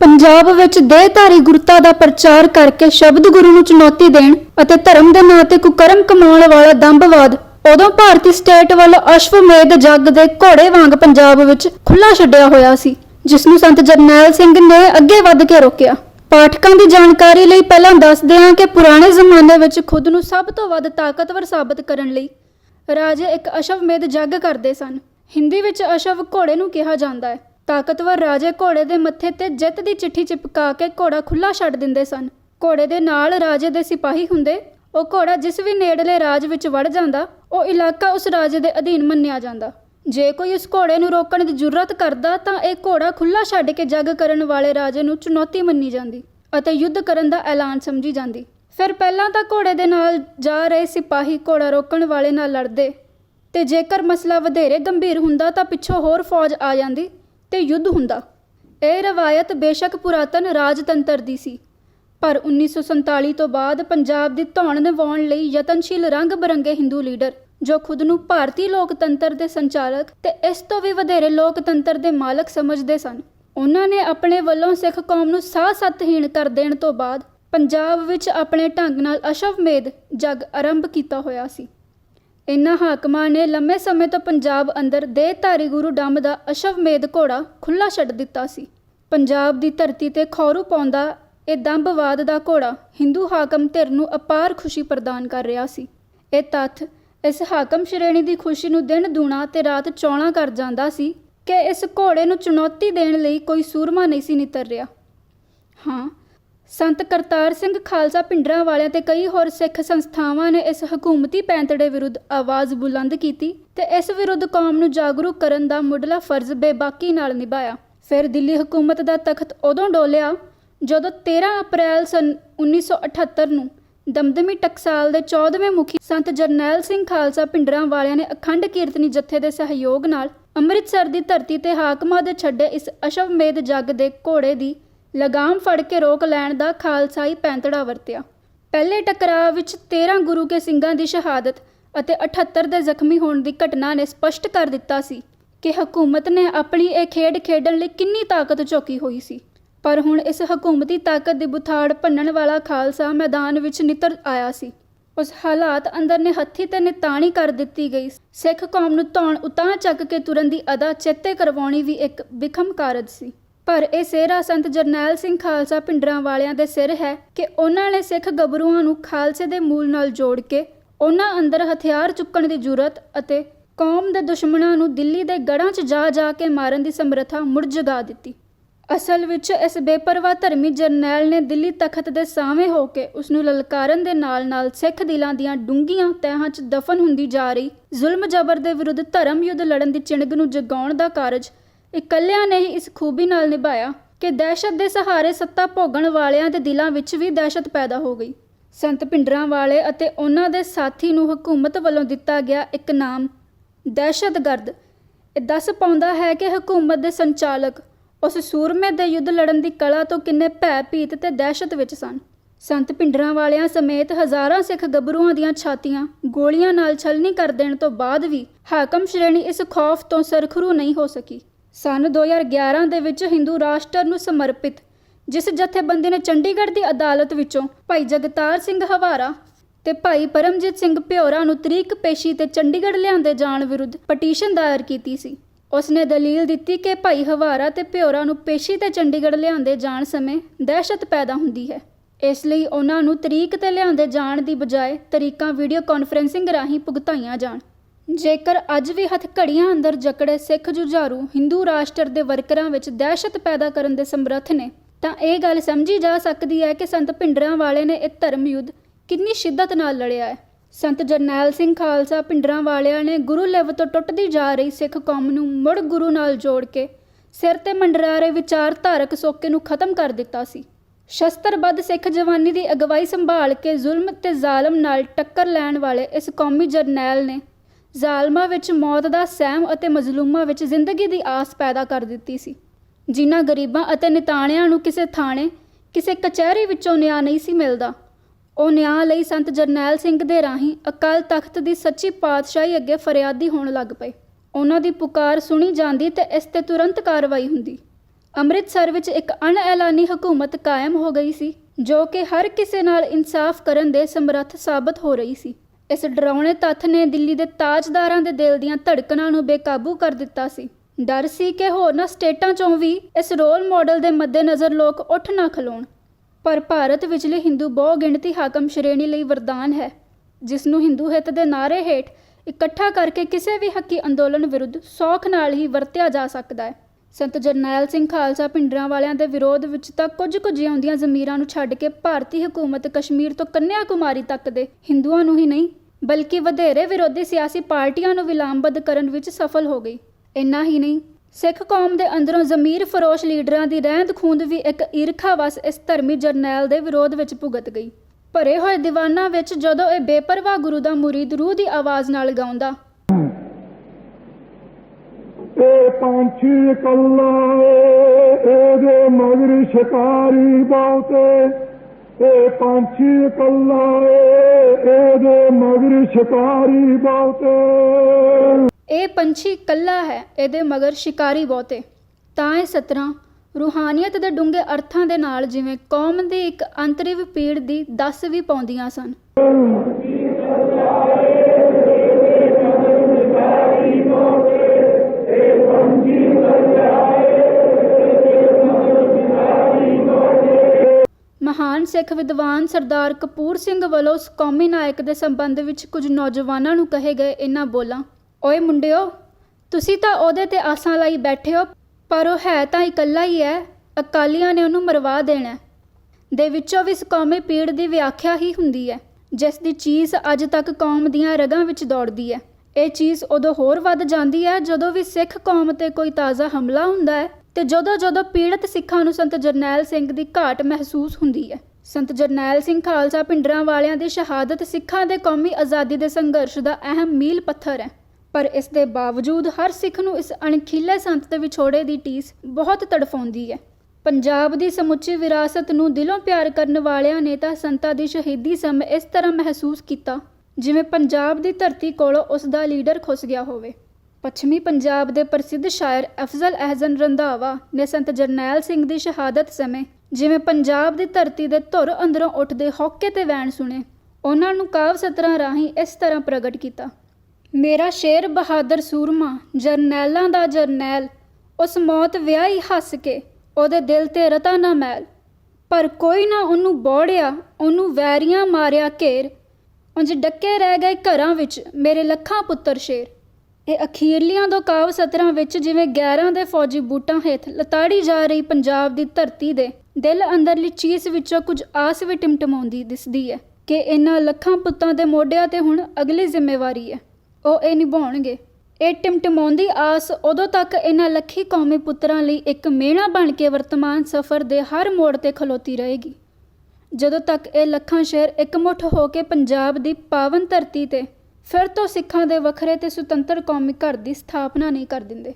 ਪੰਜਾਬ ਵਿੱਚ ਦੇਹਧਾਰੀ ਗੁਰਤਾ ਦਾ ਪ੍ਰਚਾਰ ਕਰਕੇ ਸ਼ਬਦ ਗੁਰੂ ਨੂੰ ਚੁਣੌਤੀ ਦੇਣ ਅਤੇ ਧਰਮ ਦੇ ਨਾਂ ਤੇ ਕੁਕਰਮ ਕਮਾਉਣ ਵਾਲਾ ਦੰਭਵਾਦ, ਉਦੋਂ ਭਾਰਤੀ ਸਟੇਟ ਵੱਲ ਅਸ਼ਵਮੇਧ ਜੱਗ ਦੇ ਘੋੜੇ ਵਾਂਗ ਪੰਜਾਬ ਵਿੱਚ ਖੁੱਲਾ ਛੱਡਿਆ ਹੋਇਆ ਸੀ, ਜਿਸ ਨੂੰ ਸੰਤ ਜਰਨੈਲ ਸਿੰਘ ਨੇ ਅੱਗੇ ਵੱਧ ਕੇ ਰੋਕਿਆ। ਪਾਠਕਾਂ ਦੀ ਜਾਣਕਾਰੀ ਲਈ ਪਹਿਲਾਂ ਦੱਸਦੇ ਹਾਂ ਕਿ ਪੁਰਾਣੇ ਜ਼ਮਾਨੇ ਵਿੱਚ ਖੁਦ ਨੂੰ ਸਭ ਤੋਂ ਵੱਧ ਤਾਕਤਵਰ ਸਾਬਤ ਕਰਨ ਲਈ ਰਾਜੇ ਇੱਕ ਅਸ਼ਵਮੇਧ ਜੱਗ ਕਰਦੇ ਸਨ। ਹਿੰਦੀ ਵਿੱਚ ਅਸ਼ਵ ਘੋੜੇ ਨੂੰ ਕਿਹਾ ਜਾਂਦਾ ਹੈ। ਤਾਕਤਵਰ ਰਾਜੇ ਘੋੜੇ ਦੇ ਮੱਥੇ ਤੇ ਜਿੱਤ ਦੀ ਚਿੱਠੀ ਚਿਪਕਾ ਕੇ ਘੋੜਾ ਖੁੱਲਾ ਛੱਡ ਦਿੰਦੇ ਸਨ। ਘੋੜੇ ਦੇ ਨਾਲ ਰਾਜੇ ਦੇ ਸਿਪਾਹੀ ਹੁੰਦੇ। ਉਹ ਘੋੜਾ ਜਿਸ ਵੀ ਨੇੜਲੇ ਰਾਜ ਵਿੱਚ ਵੜ ਜਾਂਦਾ, ਉਹ ਇਲਾਕਾ ਉਸ ਰਾਜੇ ਦੇ ਅਧੀਨ ਮੰਨਿਆ ਜਾਂਦਾ। ਜੇ ਕੋਈ ਉਸ ਘੋੜੇ ਨੂੰ ਰੋਕਣ ਦੀ ਜ਼ਰੂਰਤ ਕਰਦਾ, ਤਾਂ ਇਹ ਘੋੜਾ ਖੁੱਲਾ ਛੱਡ ਕੇ ਜੱਗ ਕਰਨ ਵਾਲੇ ਰਾਜੇ ਨੂੰ ਚੁਣੌਤੀ ਮੰਨੀ ਜਾਂਦੀ ਅਤੇ ਯੁੱਧ ਕਰਨ ਦਾ ਐਲਾਨ ਸਮਝੀ ਜਾਂਦੀ। ਫਿਰ ਪਹਿਲਾਂ ਤਾਂ ਘੋੜੇ ਦੇ ਨਾਲ ਜਾ ਰਹੇ ਸਿਪਾਹੀ ਘੋੜਾ ਰੋਕਣ ਵਾਲੇ ਨਾਲ ਲੜਦੇ ਤੇ ਜੇਕਰ ਮਸਲਾ ਵਧੇਰੇ ਗੰਭੀਰ ਹੁੰਦਾ, ਤਾਂ ਪਿੱਛੋਂ ਹੋਰ ਫੌਜ ਆ ਜਾਂਦੀ। ਤੇ ਯੁੱਧ ਹੁੰਦਾ। ਇਹ ਰਵਾਇਤ ਬੇਸ਼ੱਕ ਪੁਰਾਤਨ ਰਾਜਤੰਤਰ ਦੀ ਸੀ। ਪਰ 1947 ਤੋਂ ਬਾਅਦ ਪੰਜਾਬ ਦੀ ਧੌਣ ਨਿਵਾਉਣ ਲਈ ਯਤਨਸ਼ੀਲ ਰੰਗ ਬਰੰਗੇ ਹਿੰਦੂ ਲੀਡਰ, ਜੋ ਖੁਦ ਨੂੰ ਭਾਰਤੀ ਲੋਕਤੰਤਰ ਦੇ ਸੰਚਾਲਕ ਤੇ ਇਸ ਤੋਂ ਵੀ ਵਧੇਰੇ ਲੋਕਤੰਤਰ ਦੇ ਮਾਲਕ ਸਮਝਦੇ ਸਨ। ਉਹਨਾਂ ਨੇ ਆਪਣੇ ਵੱਲੋਂ ਸਿੱਖ ਕੌਮ ਨੂੰ ਸਾਹ ਸੱਤਹੀਣ ਕਰ ਦੇਣ ਤੋਂ ਬਾਅਦ ਪੰਜਾਬ ਵਿੱਚ ਆਪਣੇ ਢੰਗ ਨਾਲ ਅਸ਼ਵਮੇਧ ਜੱਗ ਆਰੰਭ ਕੀਤਾ ਹੋਇਆ ਸੀ। ਇਨ੍ਹਾਂ ਹਾਕਮਾਂ ਨੇ ਲੰਮੇ ਸਮੇਂ ਤੋਂ ਪੰਜਾਬ ਅੰਦਰ ਦੇਹਧਾਰੀ ਗੁਰੂ ਡੰਮ ਦਾ ਅਸ਼ਵਮੇਧ ਘੋੜਾ ਖੁੱਲਾ ਛੱਡ ਦਿੱਤਾ ਸੀ। ਪੰਜਾਬ ਦੀ ਧਰਤੀ ਤੇ ਖੌਰੂ ਪਾਉਂਦਾ ਇਹ ਦੰਭਵਾਦ ਦਾ ਘੋੜਾ ਹਿੰਦੂ ਹਾਕਮ ਧਿਰ ਨੂੰ ਅਪਾਰ ਖੁਸ਼ੀ ਪ੍ਰਦਾਨ ਕਰ ਰਿਹਾ ਸੀ। ਇਹ ਤੱਥ ਇਸ ਹਾਕਮ ਸ਼੍ਰੇਣੀ ਦੀ ਖੁਸ਼ੀ ਨੂੰ ਦਿਨ ਦੂਣਾ ਤੇ ਰਾਤ ਚੌਣਾ ਕਰ ਜਾਂਦਾ ਸੀ ਕਿ ਇਸ ਘੋੜੇ ਨੂੰ ਚੁਣੌਤੀ ਦੇਣ ਲਈ ਕੋਈ ਸੂਰਮਾ ਨਹੀਂ ਸੀ ਨਿਤਰ ਰਿਹਾ। ਹਾਂ ਸੰਤ ਕਰਤਾਰ ਸਿੰਘ ਖਾਲਸਾ ਪਿੰਡਰਾਂ ਵਾਲਿਆਂ ਤੇ ਕਈ ਹੋਰ ਸਿੱਖ ਸੰਸਥਾਵਾਂ ਨੇ ਇਸ ਹਕੂਮਤੀ ਪੈਂਤੜੇ ਵਿਰੁੱਧ ਆਵਾਜ਼ ਬੁਲੰਦ ਕੀਤੀ ਤੇ ਇਸ ਵਿਰੁੱਧ ਕੌਮ ਨੂੰ ਜਾਗਰੂਕ ਕਰਨ ਦਾ ਮੁੱਢਲਾ ਫਰਜ਼ ਬੇਬਾਕੀ ਨਾਲ ਨਿਭਾਇਆ। ਫਿਰ ਦਿੱਲੀ ਹਕੂਮਤ ਦਾ ਤਖਤ ਉਦੋਂ ਡੋਲਿਆ ਜਦੋਂ 13 ਅਪ੍ਰੈਲ ਸਨ 1978 ਨੂੰ ਦਮਦਮੀ ਟਕਸਾਲ ਦੇ 14ਵੇਂ ਮੁਖੀ ਸੰਤ ਜਰਨੈਲ ਸਿੰਘ ਖਾਲਸਾ ਪਿੰਡਰਾਂ ਵਾਲਿਆਂ ਨੇ ਅਖੰਡ ਕੀਰਤਨੀ ਜਥੇ ਦੇ ਸਹਿਯੋਗ ਨਾਲ ਅੰਮ੍ਰਿਤਸਰ ਦੀ ਧਰਤੀ ਤੇ ਹਾਕਮਾਂ ਦੇ ਛੱਡੇ ਇਸ ਅਸ਼ਵਮੇਧ ਜੱਗ ਦੇ ਘੋੜੇ ਦੀ ਲਗਾਮ ਫੜ ਕੇ ਰੋਕ ਲੈਣ ਦਾ ਖਾਲਸਾਈ ਪੈਂਤੜਾ ਵਰਤਿਆ। ਪਹਿਲੇ ਟਕਰਾਅ ਵਿੱਚ 13 ਗੁਰੂ ਕੇ ਸਿੰਘਾਂ ਦੀ ਸ਼ਹਾਦਤ ਅਤੇ 78 ਦੇ ਜ਼ਖਮੀ ਹੋਣ ਦੀ ਘਟਨਾ ਨੇ ਸਪਸ਼ਟ ਕਰ ਦਿੱਤਾ ਸੀ ਕਿ ਹਕੂਮਤ ਨੇ ਆਪਣੀ ਇਹ ਖੇਡ ਖੇਡਣ ਲਈ ਕਿੰਨੀ ਤਾਕਤ ਝੋਕੀ ਹੋਈ ਸੀ। ਪਰ ਹੁਣ ਇਸ ਹਕੂਮਤੀ ਤਾਕਤ ਦੀ ਬੁਥਾੜ ਭੰਨਣ ਵਾਲਾ ਖਾਲਸਾ ਮੈਦਾਨ ਵਿੱਚ ਨਿਤਰ ਆਇਆ ਸੀ। ਉਸ ਹਾਲਾਤ ਅੰਦਰ ਨੇ ਹੱਥੀ ਤੇ ਨਿਤਾਣੀ ਕਰ ਦਿੱਤੀ ਗਈ। ਸਿੱਖ ਕੌਮ ਨੂੰ ਧੌਣ ਉਤਾਂ ਚੱਕ ਕੇ ਤੁਰਨ ਦੀ ਅਦਾ ਚੇਤੇ ਕਰਵਾਉਣੀ ਵੀ ਇੱਕ ਵਿਖਮ ਕਾਰਜ ਸੀ। ਪਰ ਇਹ ਸਿਹਰਾ ਸੰਤ ਜਰਨੈਲ ਸਿੰਘ ਖਾਲਸਾ ਪਿੰਡਰਾਂ ਵਾਲਿਆਂ ਦੇ ਸਿਰ ਹੈ ਕਿ ਉਹਨਾਂ ਨੇ ਸਿੱਖ ਗੱਭਰੂਆਂ ਨੂੰ ਖਾਲਸੇ ਦੇ ਮੂਲ ਨਾਲ ਜੋੜ ਕੇ ਉਹਨਾਂ ਅੰਦਰ ਹਥਿਆਰ ਚੁੱਕਣ ਦੀ ਜੁਰਤ ਅਤੇ ਕੌਮ ਦੇ ਦੁਸ਼ਮਣਾਂ ਨੂੰ ਦਿੱਲੀ ਦੇ ਗੜ੍ਹਾਂ 'ਚ ਜਾ ਜਾ ਕੇ ਮਾਰਨ ਦੀ ਸਮਰੱਥਾ ਮੁੜ ਜਗਾ ਦਿੱਤੀ। ਅਸਲ ਵਿੱਚ ਇਸ ਬੇਪਰਵਾਹ ਧਰਮੀ ਜਰਨੈਲ ਨੇ ਦਿੱਲੀ ਤਖਤ ਦੇ ਸਾਹਵੇਂ ਹੋ ਕੇ ਉਸ ਨੂੰ ਲਲਕਾਰਨ ਦੇ ਨਾਲ-ਨਾਲ ਸਿੱਖ ਦਿਲਾਂ ਦੀਆਂ ਡੂੰਘੀਆਂ ਤਹਿਾਂ 'ਚ ਦਫਨ ਹੁੰਦੀ ਜਾ ਰਹੀ ਜ਼ੁਲਮ ਜ਼ਬਰ ਦੇ ਵਿਰੁੱਧ ਧਰਮ ਯੁੱਧ ਲੜਨ ਦੀ ਚਿਣਗ ਨੂੰ ਜਗਾਉਣ ਦਾ ਕਾਰਜ ਇਕੱਲਿਆਂ ਨੇ ਹੀ ਇਸ ਖੂਬੀ ਨਾਲ ਨਿਭਾਇਆ ਕਿ ਦਹਿਸ਼ਤ ਦੇ ਸਹਾਰੇ ਸੱਤਾ ਭੋਗਣ ਵਾਲਿਆਂ ਦੇ ਦਿਲਾਂ ਵਿੱਚ ਵੀ ਦਹਿਸ਼ਤ ਪੈਦਾ ਹੋ ਗਈ। ਸੰਤ ਪਿੰਡਰਾਂ ਵਾਲੇ ਅਤੇ ਉਹਨਾਂ ਦੇ ਸਾਥੀ ਨੂੰ ਹਕੂਮਤ ਵੱਲੋਂ ਦਿੱਤਾ ਗਿਆ ਇੱਕ ਨਾਮ, ਦਹਿਸ਼ਤਗਰਦ। ਇਹ ਦੱਸ ਪਾਉਂਦਾ ਹੈ ਕਿ ਹਕੂਮਤ ਦੇ ਸੰਚਾਲਕ ਉਸ ਸੂਰਮੇ ਦੇ ਯੁੱਧ ਲੜਨ ਦੀ ਕਲਾ ਤੋਂ ਕਿੰਨੇ ਭੈ ਭੀਤ ਤੇ ਦਹਿਸ਼ਤ ਵਿੱਚ ਸਨ। ਸੰਤ ਪਿੰਡਰਾਂ ਵਾਲਿਆਂ ਸਮੇਤ ਹਜ਼ਾਰਾਂ ਸਿੱਖ ਗੱਭਰੂਆਂ ਦੀਆਂ ਛਾਤੀਆਂ ਗੋਲੀਆਂ ਨਾਲ ਛਲਨੀ ਕਰ ਦੇਣ ਤੋਂ ਬਾਅਦ ਵੀ ਹਾਕਮ ਸ਼੍ਰੇਣੀ ਇਸ ਖੌਫ ਤੋਂ ਸਰਖਰੂ ਨਹੀਂ ਹੋ ਸਕੀ। ਸਨ 2011 ਦੇ ਵਿੱਚ ਹਿੰਦੂ ਰਾਸ਼ਟਰ ਨੂੰ ਸਮਰਪਿਤ, ਜਿਸ ਜਥੇਬੰਦੀ ਨੇ ਚੰਡੀਗੜ੍ਹ ਦੀ ਅਦਾਲਤ ਵਿੱਚੋਂ ਭਾਈ ਜਗਤਾਰ ਸਿੰਘ ਹਵਾਰਾ ਤੇ ਭਾਈ ਪਰਮਜੀਤ ਸਿੰਘ ਭਿਓਰਾ ਨੂੰ ਤਰੀਕ ਪੇਸ਼ੀ ਤੇ ਚੰਡੀਗੜ੍ਹ ਲਿਆਂਦੇ ਜਾਣ ਵਿਰੁੱਧ ਪਟੀਸ਼ਨ ਦਾਇਰ ਕੀਤੀ ਸੀ। ਉਸਨੇ ਦਲੀਲ ਦਿੱਤੀ ਕਿ ਭਾਈ ਹਵਾਰਾ ਤੇ ਭਿਓਰਾ ਨੂੰ ਪੇਸ਼ੀ ਤੇ ਚੰਡੀਗੜ੍ਹ ਲਿਆਂਦੇ ਜਾਣ ਸਮੇਂ ਦਹਿਸ਼ਤ ਪੈਦਾ ਹੁੰਦੀ ਹੈ। ਇਸ ਲਈ ਉਹਨਾਂ ਨੂੰ ਤਰੀਕ ਤੇ ਲਿਆਂਦੇ ਜਾਣ ਦੀ ਬਜਾਏ ਤਰੀਕਾਂ ਵੀਡੀਓ ਕਾਨਫਰੈਂਸਿੰਗ ਰਾਹੀਂ ਭੁਗਤਾਈਆਂ ਜਾਣ। ਜੇਕਰ ਅੱਜ ਵੀ ਹੱਥ ਘੜੀਆਂ ਅੰਦਰ ਜਕੜੇ ਸਿੱਖ ਜੁਝਾਰੂ ਹਿੰਦੂ ਰਾਸ਼ਟਰ ਦੇ ਵਰਕਰਾਂ ਵਿੱਚ ਦਹਿਸ਼ਤ ਪੈਦਾ ਕਰਨ ਦੇ ਸਮਰੱਥ ਨੇ, ਤਾਂ ਇਹ ਗੱਲ ਸਮਝੀ ਜਾ ਸਕਦੀ ਹੈ ਕਿ ਸੰਤ ਭਿੰਡਰਾਂ ਵਾਲੇ ਨੇ ਇਹ ਧਰਮ ਯੁੱਧ ਕਿੰਨੀ ਸ਼ਿੱਦਤ ਨਾਲ ਲੜਿਆ ਹੈ। ਸੰਤ ਜਰਨੈਲ ਸਿੰਘ ਖਾਲਸਾ ਭਿੰਡਰਾਂ ਵਾਲਿਆਂ ਨੇ ਗੁਰੂ ਲੈਵ ਤੋਂ ਟੁੱਟਦੀ ਜਾ ਰਹੀ ਸਿੱਖ ਕੌਮ ਨੂੰ ਮੁੜ ਗੁਰੂ ਨਾਲ ਜੋੜ ਕੇ ਸਿਰ ਤੇ ਮੰਡਰਾ ਰਹੇ ਵਿਚਾਰ ਸੋਕੇ ਨੂੰ ਖਤਮ ਕਰ ਦਿੱਤਾ ਸੀ। ਸ਼ਸਤਰਬੱਧ ਸਿੱਖ ਜਵਾਨੀ ਦੀ ਅਗਵਾਈ ਸੰਭਾਲ ਕੇ ਜ਼ੁਲਮ ਤੇ ਜ਼ਾਲਮ ਨਾਲ ਟੱਕਰ ਲੈਣ ਵਾਲੇ ਇਸ ਕੌਮੀ ਜਰਨੈਲ ਨੇ ਜ਼ਾਲਮਾਂ ਵਿੱਚ ਮੌਤ ਦਾ ਸਹਿਮ ਅਤੇ ਮਜ਼ਲੂਮਾਂ ਵਿੱਚ ਜ਼ਿੰਦਗੀ ਦੀ ਆਸ ਪੈਦਾ ਕਰ ਦਿੱਤੀ ਸੀ। ਜਿਨ੍ਹਾਂ ਗਰੀਬਾਂ ਅਤੇ ਨਿਤਾਣਿਆਂ ਨੂੰ ਕਿਸੇ ਥਾਣੇ, ਕਿਸੇ ਕਚਹਿਰੀ ਵਿੱਚੋਂ ਨਿਆਂ ਨਹੀਂ ਸੀ ਮਿਲਦਾ। ਉਹ ਨਿਆਂ ਲਈ ਸੰਤ ਜਰਨੈਲ ਸਿੰਘ ਦੇ ਰਾਹੀਂ ਅਕਾਲ ਤਖਤ ਦੀ ਸੱਚੀ ਪਾਤਸ਼ਾਹੀ ਅੱਗੇ ਫਰਿਆਦੀ ਹੋਣ ਲੱਗ ਪਏ। ਉਹਨਾਂ ਦੀ ਪੁਕਾਰ ਸੁਣੀ ਜਾਂਦੀ ਤੇ ਇਸ ਤੇ ਤੁਰੰਤ ਕਾਰਵਾਈ ਹੁੰਦੀ। ਅੰਮ੍ਰਿਤਸਰ ਵਿੱਚ ਇੱਕ ਅਣਐਲਾਨੀ ਹਕੂਮਤ ਕਾਇਮ ਹੋ ਗਈ ਸੀ, ਜੋ ਕਿ ਹਰ ਕਿਸੇ ਨਾਲ ਇਨਸਾਫ ਕਰਨ ਦੇ ਸਮਰੱਥ ਸਾਬਤ ਹੋ ਰਹੀ ਸੀ। ਇਸ ਡਰਾਉਣੇ ਤੱਥ ਨੇ ਦਿੱਲੀ ਦੇ ਤਾਜਦਾਰਾਂ ਦੇ ਦਿਲ ਦੀਆਂ ਧੜਕਣਾਂ ਨੂੰ ਬੇਕਾਬੂ ਕਰ ਦਿੱਤਾ ਸੀ। ਡਰ ਸੀ ਕਿ ਹੋਰਨਾਂ ਸਟੇਟਾਂ 'ਚੋਂ ਵੀ ਇਸ ਰੋਲ ਮਾਡਲ ਦੇ ਮੱਦੇਨਜ਼ਰ ਲੋਕ ਉੱਠ ਨਾ ਖਲੋਣ। ਪਰ ਭਾਰਤ ਵਿਚਲੇ ਹਿੰਦੂ ਬਹੁ ਗਿਣਤੀ ਹਾਕਮ ਸ਼੍ਰੇਣੀ ਲਈ ਵਰਦਾਨ ਹੈ, ਜਿਸ ਨੂੰ ਹਿੰਦੂ ਹਿੱਤ ਦੇ ਨਾਅਰੇ ਹੇਠ ਇਕੱਠਾ ਕਰਕੇ ਕਿਸੇ ਵੀ ਹੱਕੀ ਅੰਦੋਲਨ ਵਿਰੁੱਧ ਸੌਖ ਨਾਲ ਹੀ ਵਰਤਿਆ ਜਾ ਸਕਦਾ ਹੈ। ਸੰਤ ਜਰਨੈਲ ਸਿੰਘ ਖਾਲਸਾ ਪਿੰਡਰਾਂ ਵਾਲਿਆਂ ਦੇ ਵਿਰੋਧ ਵਿੱਚ ਤਾਂ ਕੁਝ ਕੁ ਜਿਉਂਦੀਆਂ ਜ਼ਮੀਰਾਂ ਨੂੰ ਛੱਡ ਕੇ ਭਾਰਤੀ ਹਕੂਮਤ ਕਸ਼ਮੀਰ ਤੋਂ ਕੰਨਿਆ ਕੁਮਾਰੀ ਤੱਕ ਦੇ ਹਿੰਦੂਆਂ ਨੂੰ ਹੀ ਨਹੀਂ ਬਲਕਿ ਵਧੇਰੇ ਵਿਰੋਧੀ ਸਿਆਸੀ ਪਾਰਟੀਆਂ ਨੂੰ ਵਿਲਾਮਬੱਧ ਕਰਨ ਵਿੱਚ ਸਫਲ ਹੋ ਗਈ। ਇੰਨਾ ਹੀ ਨਹੀਂ, ਸਿੱਖ ਕੌਮ ਦੇ ਅੰਦਰੋਂ ਜ਼ਮੀਰ ਫਰੋਸ਼ ਲੀਡਰਾਂ ਦੀ ਰਹਿੰਦ ਖੂੰਦ ਵੀ ਇੱਕ ਈਰਖਾ ਵਸ ਇਸ ਧਰਮੀ ਜਰਨੈਲ ਦੇ ਵਿਰੋਧ ਵਿੱਚ ਭੁਗਤ ਗਈ। ਭਰੇ ਹੋਏ ਦੀਵਾਨਾਂ ਵਿੱਚ ਜਦੋਂ ਇਹ ਬੇਪਰਵਾਹ ਗੁਰੂ ਦਾ ਮੁਰੀਦ ਰੂਹ ਦੀ ਆਵਾਜ਼ ਨਾਲ ਗਾਉਂਦਾ। ਇਹ ਪੰਛੀ ਕੱਲਾ ਇਹਦੇ ਮਗਰ ਸ਼ਿਕਾਰੀ ਬਹੁਤੇ ਇਹ ਪੰਛੀ ਕੱਲਾ ਇਹਦੇ ਮਗਰ ਸ਼ਿਕਾਰੀ ਬਹੁਤੇ ਇਹ ਪੰਛੀ ਕੱਲਾ ਹੈ, ਇਹਦੇ ਮਗਰ ਸ਼ਿਕਾਰੀ ਬਹੁਤੇ ਤਾਂ ਇਹ ਸਤਰਾਂ, ਰੂਹਾਨੀਅਤ ਦੇ ਡੂੰਘੇ ਅਰਥਾਂ ਦੇ ਨਾਲ ਜਿਵੇਂ ਕੌਮ ਦੀ ਇੱਕ ਅੰਤਰਿਵ ਪੀੜ ਦੀ ਦੱਸ ਵੀ ਪਾਉਂਦੀਆਂ ਸਨ। ਮਹਾਨ ਸਿੱਖ ਵਿਦਵਾਨ ਸਰਦਾਰ ਕਪੂਰ ਸਿੰਘ ਵੱਲੋਂ ਉਸ ਕੌਮੀ ਨਾਇਕ ਦੇ ਸੰਬੰਧ ਵਿੱਚ ਕੁਝ ਨੌਜਵਾਨਾਂ ਨੂੰ ਕਹੇ ਗਏ ਇਹਨਾਂ ਬੋਲਾਂ, ਓਏ ਮੁੰਡਿਓ, ਤੁਸੀਂ ਤਾਂ ਉਹਦੇ ਤੇ ਆਸਾਂ ਲਾਈ ਬੈਠੇ ਹੋ, ਪਰ ਉਹ ਹੈ ਤਾਂ ਇਕੱਲਾ ਹੀ ਹੈ ਅਕਾਲੀਆਂ ਨੇ ਉਹਨੂੰ ਮਰਵਾ ਦੇਣਾ ਦੇ ਵਿੱਚੋਂ ਵੀ ਇਸ ਕੌਮੀ ਪੀੜ ਦੀ ਵਿਆਖਿਆ ਹੀ ਹੁੰਦੀ ਹੈ ਜਿਸ ਦੀ ਚੀਜ਼ ਅੱਜ ਤੱਕ ਕੌਮ ਦੀਆਂ ਰਗਾਂ ਵਿੱਚ ਦੌੜਦੀ ਹੈ ਇਹ ਚੀਜ਼ ਉਦੋਂ ਹੋਰ ਵੱਧ ਜਾਂਦੀ ਹੈ ਜਦੋਂ ਵੀ ਸਿੱਖ ਕੌਮ ਤੇ ਕੋਈ ਤਾਜ਼ਾ ਹਮਲਾ ਹੁੰਦਾ ਹੈ ਤੇ ਜਦੋਂ ਜਦੋਂ ਪੀੜਤ ਸਿੱਖਾਂ ਨੂੰ ਸੰਤ ਜਰਨੈਲ ਸਿੰਘ ਦੀ ਘਾਟ ਮਹਿਸੂਸ ਹੁੰਦੀ ਹੈ ਸੰਤ ਜਰਨੈਲ ਸਿੰਘ ਖਾਲਸਾ ਪਿੰਡਰਾਂ ਵਾਲਿਆਂ ਦੀ ਸ਼ਹਾਦਤ, ਸਿੱਖਾਂ ਦੇ ਕੌਮੀ ਆਜ਼ਾਦੀ ਦੇ ਸੰਘਰਸ਼ ਦਾ ਅਹਿਮ ਮੀਲ ਪੱਥਰ ਹੈ। ਪਰ ਇਸ ਦੇ ਬਾਵਜੂਦ ਹਰ ਸਿੱਖ ਨੂੰ ਇਸ ਅਣਖੀਲੇ ਸੰਤ ਦੇ ਵਿਛੋੜੇ ਦੀ ਟੀਸ ਬਹੁਤ ਤੜਫਾਉਂਦੀ ਹੈ। ਪੰਜਾਬ ਦੀ ਸਮੁੱਚੀ ਵਿਰਾਸਤ ਨੂੰ ਦਿਲੋਂ ਪਿਆਰ ਕਰਨ ਵਾਲਿਆਂ ਨੇ ਤਾਂ ਸੰਤਾਂ ਦੀ ਸ਼ਹੀਦੀ ਸਮੇਂ ਇਸ ਤਰ੍ਹਾਂ ਮਹਿਸੂਸ ਕੀਤਾ, ਜਿਵੇਂ ਪੰਜਾਬ ਦੀ ਧਰਤੀ ਕੋਲੋਂ ਉਸ ਦਾ ਲੀਡਰ ਖੁੱਸ ਗਿਆ ਹੋਵੇ। ਪੱਛਮੀ ਪੰਜਾਬ ਦੇ ਪ੍ਰਸਿੱਧ ਸ਼ਾਇਰ ਅਫਜ਼ਲ ਅਹਿਜ਼ਨ ਰੰਧਾਵਾ ਨੇ ਸੰਤ ਜਰਨੈਲ ਸਿੰਘ ਦੀ ਸ਼ਹਾਦਤ ਸਮੇਂ ਜਿਵੇਂ ਪੰਜਾਬ ਦੀ ਧਰਤੀ ਦੇ ਧੁਰ ਅੰਦਰੋਂ ਉੱਠਦੇ ਹੌਕੇ ਤੇ ਵੈਣ ਸੁਣੇ, ਉਹਨਾਂ ਨੂੰ ਕਾਵ ਸਤਰਾਂ ਰਾਹੀਂ ਇਸ ਤਰ੍ਹਾਂ ਪ੍ਰਗਟ ਕੀਤਾ। ਮੇਰਾ ਸ਼ੇਰ ਬਹਾਦਰ ਸੂਰਮਾ, ਜਰਨੈਲਾਂ ਦਾ ਜਰਨੈਲ, ਉਸ ਮੌਤ ਵਿਆਹੀ ਹੱਸ ਕੇ, ਉਹਦੇ ਦਿਲ ਤੇ ਰਤਾ ਨਾ ਮੈਲ। ਪਰ ਕੋਈ ਨਾ ਉਹਨੂੰ ਬੋੜਿਆ, ਉਹਨੂੰ ਵੈਰੀਆਂ ਮਾਰਿਆ ਘੇਰ। ਉਂਝ ਡੱਕੇ ਰਹਿ ਗਏ ਘਰਾਂ ਵਿੱਚ ਮੇਰੇ ਲੱਖਾਂ ਪੁੱਤਰ ਸ਼ੇਰ। ਇਹ ਅਖੀਰਲੀਆਂ ਦੋ ਕਾਵ ਸਤਰਾਂ ਵਿੱਚ ਜਿਵੇਂ ਗੈਰਾਂ ਦੇ ਫੌਜੀ ਬੂਟਾਂ ਹੇਠ ਲਤਾੜੀ ਜਾ ਰਹੀ ਪੰਜਾਬ ਦੀ ਧਰਤੀ ਦੇ ਦਿਲ ਅੰਦਰਲੀ ਚੀਜ਼ ਵਿੱਚੋਂ ਕੁਝ ਆਸ ਵੀ ਟਿਮਟਮਾਉਂਦੀ ਦਿਸਦੀ ਹੈ ਕਿ ਇਹਨਾਂ ਲੱਖਾਂ ਪੁੱਤਾਂ ਦੇ ਮੋਢਿਆਂ ਤੇ ਹੁਣ ਅਗਲੀ ਜ਼ਿੰਮੇਵਾਰੀ ਹੈ ਉਹ ਇਹ ਨਿਭਾਉਣਗੇ। ਇਹ ਟਿਮਟਮਾਉਂਦੀ ਆਸ ਉਦੋਂ ਤੱਕ ਇਹਨਾਂ ਲੱਖੀ ਕੌਮੀ ਪੁੱਤਰਾਂ ਲਈ ਇੱਕ ਮੇਣਾ ਬਣ ਕੇ ਵਰਤਮਾਨ ਸਫ਼ਰ ਦੇ ਹਰ ਮੋੜ ਤੇ ਖਲੋਤੀ ਰਹੇਗੀ। ਜਦੋਂ ਤੱਕ ਇਹ ਲੱਖਾਂ ਸ਼ਹਿਰ ਇਕਮੁੱਠ ਹੋ ਕੇ ਪੰਜਾਬ ਦੀ ਪਾਵਨ ਧਰਤੀ ਤੇ ਫਿਰ ਤੋਂ ਸਿੱਖਾਂ ਦੇ ਵੱਖਰੇ ਤੇ ਸੁਤੰਤਰ ਕੌਮੀ ਘਰ ਦੀ ਸਥਾਪਨਾ ਨਹੀਂ ਕਰ ਦਿੰਦੇ।